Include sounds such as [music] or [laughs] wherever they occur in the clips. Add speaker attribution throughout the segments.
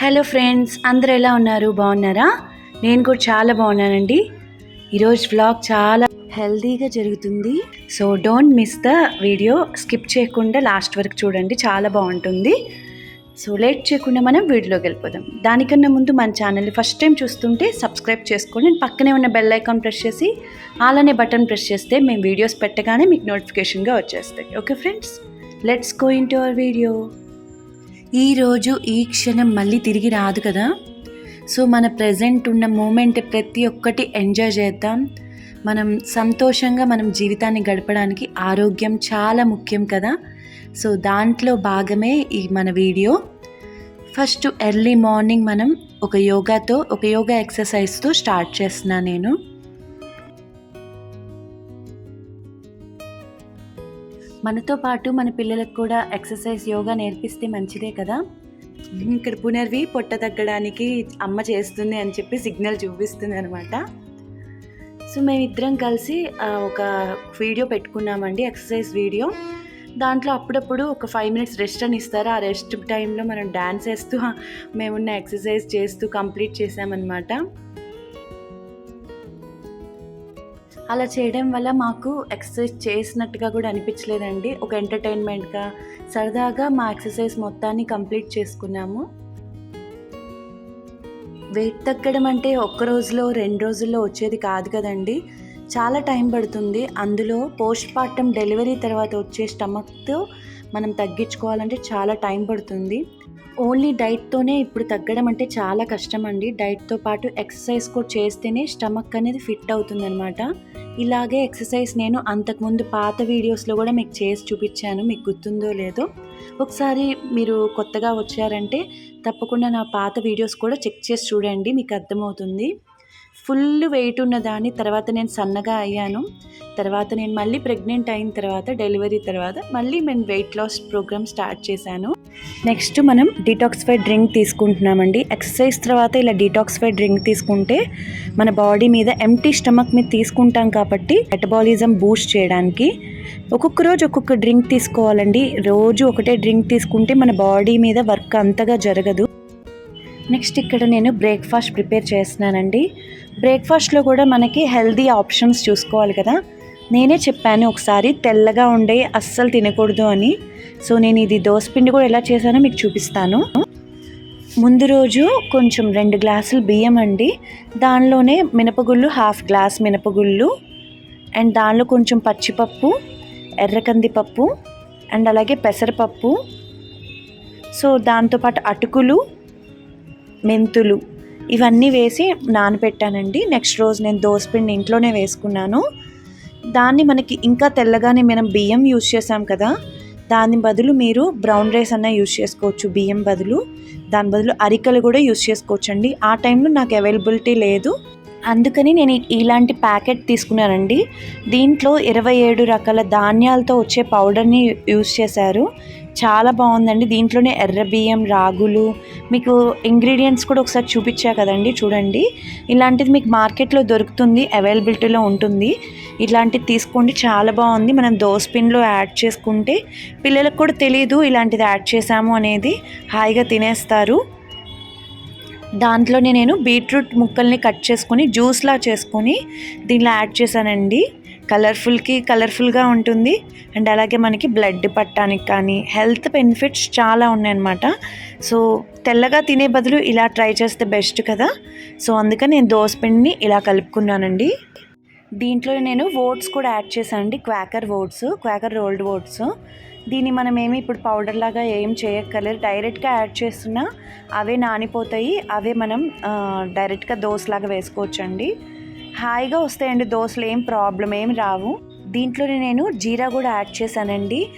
Speaker 1: Hello friends అందరు ఎలా ఉన్నారు? బాగున్నారా? నేను కూడా చాలా బాగున్నానండి. ఈరోజు వ్లాగ్ చాలా హెల్తీగా జరుగుతుంది. So don't miss the video skip చేయకుండా లాస్ట్ వరకు చూడండి చాలా బాగుంటుంది. సో లేట్ చేయకుండా మనం వీడియోలోకి వెళ్ళిపోదాం. దానికన్నా ముందు మన ఛానల్ని ఫస్ట్ టైం చూస్తుంటే సబ్స్క్రైబ్ చేసుకోండి. పక్కనే ఉన్న బెల్ ఐకాన్ ప్రెస్ చేసి అలానే బటన్ ప్రెస్ చేస్తే మేము వీడియోస్ పెట్టగానే మీకు నోటిఫికేషన్గా వచ్చేస్తాయి. Okay friends let's go into our video ఈరోజు ఈ క్షణం మళ్ళీ తిరిగి రాదు కదా? సో మన ప్రజెంట్ ఉన్న మూమెంట్ ప్రతి ఒక్కటి ఎంజాయ్ చేద్దాం. మనం సంతోషంగా మనం జీవితాన్ని గడపడానికి ఆరోగ్యం చాలా ముఖ్యం కదా? సో దాంట్లో భాగమే ఈ మన వీడియో ఫస్ట్ ఎర్లీ మార్నింగ్ మనం ఒక యోగాతో ఒక యోగా ఎక్సర్సైజ్తో స్టార్ట్ చేస్తున్నా నేను. మనతో పాటు మన పిల్లలకు కూడా ఎక్సర్సైజ్ యోగా నేర్పిస్తే మంచిదే కదా? ఇక్కడ పునర్వి పొట్ట తగ్గడానికి అమ్మ చేస్తుంది అని చెప్పి సిగ్నల్ చూపిస్తుంది అనమాట సో మేమిద్దరం కలిసి ఒక వీడియో పెట్టుకున్నామండి ఎక్సర్సైజ్ వీడియో. దాంట్లో అప్పుడప్పుడు ఒక ఫైవ్ మినిట్స్ రెస్ట్ అని ఇస్తారు. ఆ రెస్ట్ టైంలో మనం డ్యాన్స్ వేస్తూ [laughs] మేమున్న ఎక్సర్సైజ్ చేస్తూ కంప్లీట్ చేసామన్నమాట అలా చేయడం వల్ల మాకు ఎక్సర్సైజ్ చేసినట్టుగా కూడా అనిపించలేదండి. ఒక ఎంటర్టైన్మెంట్గా సరదాగా మా ఎక్సర్సైజ్ మొత్తాన్ని కంప్లీట్ చేసుకున్నాము. వెయిట్ తగ్గడం అంటే ఒక్క రోజులో రెండు రోజుల్లో వచ్చేది కాదు కదండి. చాలా టైం పడుతుంది. అందులో పోస్ట్ పార్టం డెలివరీ తర్వాత వచ్చే స్టమక్తో మనం తగ్గించుకోవాలంటే చాలా టైం పడుతుంది. ఓన్లీ డైట్తోనే ఇప్పుడు తగ్గడం అంటే చాలా కష్టం అండి డైట్తో పాటు ఎక్సర్సైజ్ కూడా చేస్తేనే స్టమక్ అనేది ఫిట్ అవుతుందనమాట ఇలాగే ఎక్సర్సైజ్ నేను అంతకుముందు పాత వీడియోస్లో కూడా మీకు చేసి చూపించాను. మీకు గుర్తుందో లేదో. ఒకసారి మీరు కొత్తగా వచ్చారంటే తప్పకుండా నా పాత వీడియోస్ కూడా చెక్ చేసి చూడండి. మీకు అర్థమవుతుంది. ఫుల్ వెయిట్ ఉన్నదాన్ని తర్వాత నేను సన్నగా అయ్యాను. తర్వాత నేను మళ్ళీ ప్రెగ్నెంట్ అయిన తర్వాత డెలివరీ తర్వాత మళ్ళీ నేను వెయిట్ లాస్ ప్రోగ్రామ్ స్టార్ట్ చేశాను. నెక్స్ట్ మనం డీటాక్స్ఫైడ్ డ్రింక్ తీసుకుంటున్నామండి. ఎక్సర్సైజ్ తర్వాత ఇలా డీటాక్స్ఫైడ్ డ్రింక్ తీసుకుంటే మన బాడీ మీద ఎంటీ స్టమక్ మీద తీసుకుంటాం కాబట్టి మెటబాలిజం బూస్ట్ చేయడానికి ఒక్కొక్క రోజు ఒక్కొక్క డ్రింక్ తీసుకోవాలండి. రోజు ఒకటే డ్రింక్ తీసుకుంటే మన బాడీ మీద వర్క్ అంతగా జరగదు. నెక్స్ట్ ఇక్కడ నేను బ్రేక్ఫాస్ట్ ప్రిపేర్ చేస్తున్నానండి. బ్రేక్ఫాస్ట్లో కూడా మనకి హెల్దీ ఆప్షన్స్ చూసుకోవాలి కదా. నేనే చెప్పాను ఒకసారి తెల్లగా ఉండే అస్సలు తినకూడదు అని. సో నేను ఇది దోసపిండి కూడా ఎలా చేశానో మీకు చూపిస్తాను. ముందు రోజు కొంచెం రెండు గ్లాసులు బియ్యం అండి. దానిలోనే మినపగుళ్ళు హాఫ్ గ్లాస్ మినపగుళ్ళు అండ్ దానిలో కొంచెం పచ్చిపప్పు ఎర్రకందిపప్పు అండ్ అలాగే పెసరపప్పు. సో దాంతోపాటు అటుకులు మెంతులు ఇవన్నీ వేసి నానబెట్టానండి. నెక్స్ట్ రోజు నేను దోసపిండి ఇంట్లోనే వేసుకున్నాను. దాన్ని మనకి ఇంకా తెల్లగానే మనం బియ్యం యూజ్ చేసాం కదా దాని బదులు మీరు బ్రౌన్ రైస్ అన్న యూజ్ చేసుకోవచ్చు బియ్యం బదులు. దాని బదులు అరికలు కూడా యూజ్ చేసుకోవచ్చు అండి ఆ టైంలో నాకు అవైలబిలిటీ లేదు. అందుకని నేను ఇలాంటి ప్యాకెట్ తీసుకున్నానండి. దీంట్లో ఇరవై ఏడు రకాల ధాన్యాలతో వచ్చే పౌడర్ని యూస్ చేశారు. చాలా బాగుందండి. దీంట్లోనే ఎర్ర బియ్యం రాగులు మీకు ఇంగ్రీడియంట్స్ కూడా ఒకసారి చూపించా కదండి చూడండి. ఇలాంటిది మీకు మార్కెట్లో దొరుకుతుంది అవైలబిలిటీలో ఉంటుంది. ఇలాంటిది తీసుకోండి చాలా బాగుంది. మనం దోస్పిన్లో యాడ్ చేసుకుంటే పిల్లలకు కూడా తెలియదు ఇలాంటిది యాడ్ చేసాము అనేది. హాయిగా తినేస్తారు. దాంట్లోనే నేను బీట్రూట్ ముక్కల్ని కట్ చేసుకొని జ్యూస్లా చేసుకొని దీనిలో యాడ్ చేశానండి. కలర్ఫుల్కి కలర్ఫుల్గా ఉంటుంది. అండ్ అలాగే మనకి బ్లడ్ పట్టడానికి కానీ హెల్త్ బెనిఫిట్స్ చాలా ఉన్నాయన్నమాట. సో తెల్లగా తినే బదులు ఇలా ట్రై చేస్తే బెస్ట్ కదా. సో అందుకని నేను దోసపిండిని ఇలా కలుపుకున్నానండి. దీంట్లో నేను ఓట్స్ కూడా యాడ్ చేశాను అండి. Quaker oats Quaker rolled oats. దీన్ని మనం ఏమి ఇప్పుడు పౌడర్ లాగా ఏం చేయక్కర్లేదు. డైరెక్ట్గా యాడ్ చేస్తున్నా అవే నానిపోతాయి. అవే మనం డైరెక్ట్గా దోశలాగా వేసుకోవచ్చండి. హాయిగా వస్తాయండి దోశలు ఏం ప్రాబ్లం ఏం రావు. దీంట్లోనే నేను జీరా కూడా యాడ్ చేశానండి.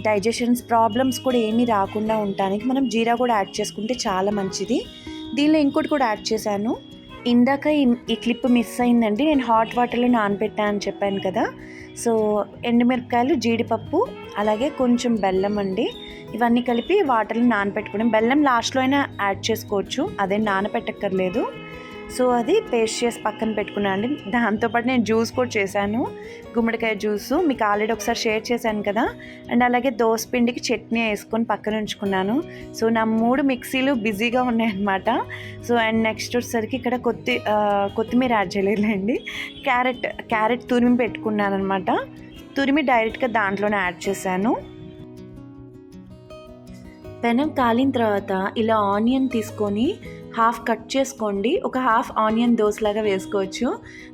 Speaker 1: డైజెషన్స్ ప్రాబ్లమ్స్ కూడా ఏమీ రాకుండా ఉండటానికి మనం జీరా కూడా యాడ్ చేసుకుంటే చాలా మంచిది. దీనిలో ఇంకోటి కూడా యాడ్ చేశాను. ఇందాక ఈ- క్లిప్ మిస్ అయిందండి. నేను హాట్ వాటర్లో నానబెట్టాను అని చెప్పాను కదా. సో ఎండుమిరపకాయలు జీడిపప్పు అలాగే కొంచెం బెల్లం అండి. ఇవన్నీ కలిపి వాటర్లో నానబెట్టుకున్నాం బెల్లం లాస్ట్లో అయినా యాడ్ చేసుకోవచ్చు. అదే నానబెట్టక్కర్లేదు. సో అది పేస్ట్ చేసి పక్కన పెట్టుకున్నాను అండి. దాంతోపాటు నేను జ్యూస్ కూడా చేశాను. గుమ్మడికాయ జ్యూసు మీకు ఆల్రెడీ ఒకసారి షేర్ చేశాను కదా. అండ్ అలాగే దోస పిండికి చట్నీ వేసుకొని పక్కన ఉంచుకున్నాను. సో నా మూడు మిక్సీలు బిజీగా ఉన్నాయన్నమాట. సో అండ్ నెక్స్ట్ వచ్చేసరికి ఇక్కడ కొత్తి కొత్తిమీర యాడ్ చేయలేదులేండి. క్యారెట్ క్యారెట్ తురిమి పెట్టుకున్నాను అనమాట తురిమి డైరెక్ట్గా దాంట్లోనే యాడ్ చేశాను. పెనం కాలిన తర్వాత ఇలా ఆనియన్ తీసుకొని హాఫ్ కట్ చేసుకోండి. ఒక హాఫ్ ఆనియన్ దోశలాగా వేసుకోవచ్చు.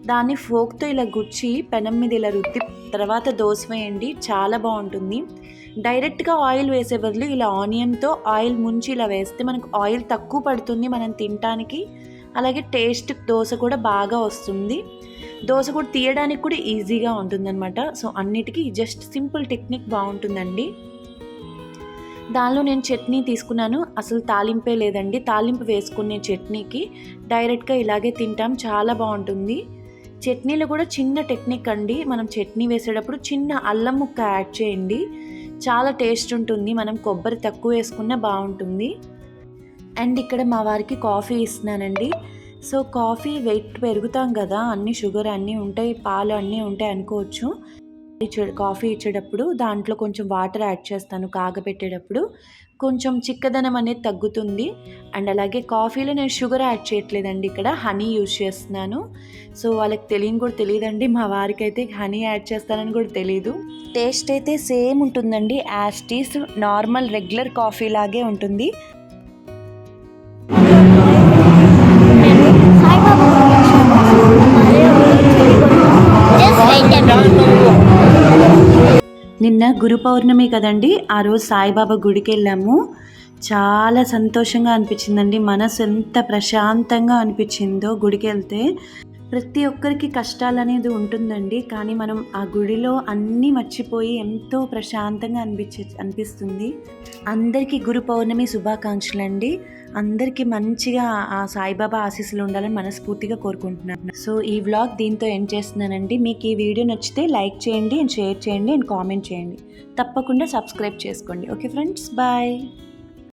Speaker 1: దాన్ని ఫోక్తో ఇలా గుచ్చి పెనం మీద ఇలా రుద్ది తర్వాత దోశ వేయండి. చాలా బాగుంటుంది. డైరెక్ట్గా ఆయిల్ వేసే బదులు ఇలా ఆనియన్తో ఆయిల్ ముంచి ఇలా వేస్తే మనకు ఆయిల్ తక్కువ పడుతుంది మనం తినటానికి. అలాగే టేస్ట్ దోశ కూడా బాగా వస్తుంది. దోశ కూడా తీయడానికి కూడా ఈజీగా ఉంటుందన్నమాట. సో అన్నిటికీ జస్ట్ సింపుల్ టెక్నిక్ బాగుంటుందండి. దానిలో నేను చట్నీ తీసుకున్నాను. అసలు తాలింపే లేదండి. తాలింపు వేసుకునే చట్నీకి డైరెక్ట్గా ఇలాగే తింటాం. చాలా బాగుంటుంది. చట్నీలో కూడా చిన్న టెక్నిక్ అండి. మనం చట్నీ వేసేటప్పుడు చిన్న అల్లం ముక్క యాడ్ చేయండి. చాలా టేస్ట్ ఉంటుంది. మనం కొబ్బరి తక్కువ వేసుకున్నా బాగుంటుంది. అండ్ ఇక్కడ మా వారికి కాఫీ ఇస్తున్నానండి. సో కాఫీ వెయిట్ పెరుగుతాం కదా. అన్ని షుగర్ అన్నీ ఉంటాయి పాలు అన్నీ ఉంటాయి అనుకోవచ్చు. ఇచ్చే కాఫీ ఇచ్చేటప్పుడు దాంట్లో కొంచెం వాటర్ యాడ్ చేస్తాను కాగబెట్టేటప్పుడు. కొంచెం చిక్కదనం అనేది తగ్గుతుంది. అండ్ అలాగే కాఫీలో నేను షుగర్ యాడ్ చేయట్లేదండి ఇక్కడ హనీ యూజ్ చేస్తున్నాను. సో వాళ్ళకి తెలియని కూడా తెలియదండి మా వారికి అయితే హనీ యాడ్ చేస్తానని కూడా తెలియదు టేస్ట్ అయితే సేమ్ ఉంటుందండి యాస్టీస్ నార్మల్ రెగ్యులర్ కాఫీ లాగే ఉంటుంది. నిన్న గురు పౌర్ణమి కదండి ఆ రోజు సాయిబాబా గుడికి వెళ్ళాము. చాలా సంతోషంగా అనిపించిందండి మనసు ఎంత ప్రశాంతంగా అనిపించిందో గుడికి వెళ్తే. ప్రతి ఒక్కరికి కష్టాలు అనేది ఉంటుందండి. కానీ మనం ఆ గుడిలో అన్నీ మర్చిపోయి ఎంతో ప్రశాంతంగా అనిపించే అనిపిస్తుంది. అందరికీ గురు పౌర్ణమి శుభాకాంక్షలు అండి అందరికీ మంచిగా ఆ సాయిబాబా ఆశీస్సులు ఉండాలని మనస్ఫూర్తిగా కోరుకుంటున్నాను. సో ఈ వ్లాగ్ దీంతో ఎండ్ చేస్తున్నానండి. మీకు ఈ వీడియో నచ్చితే లైక్ చేయండి అండ్ షేర్ చేయండి అండ్ కామెంట్ చేయండి. తప్పకుండా సబ్స్క్రైబ్ చేసుకోండి. Okay friends bye.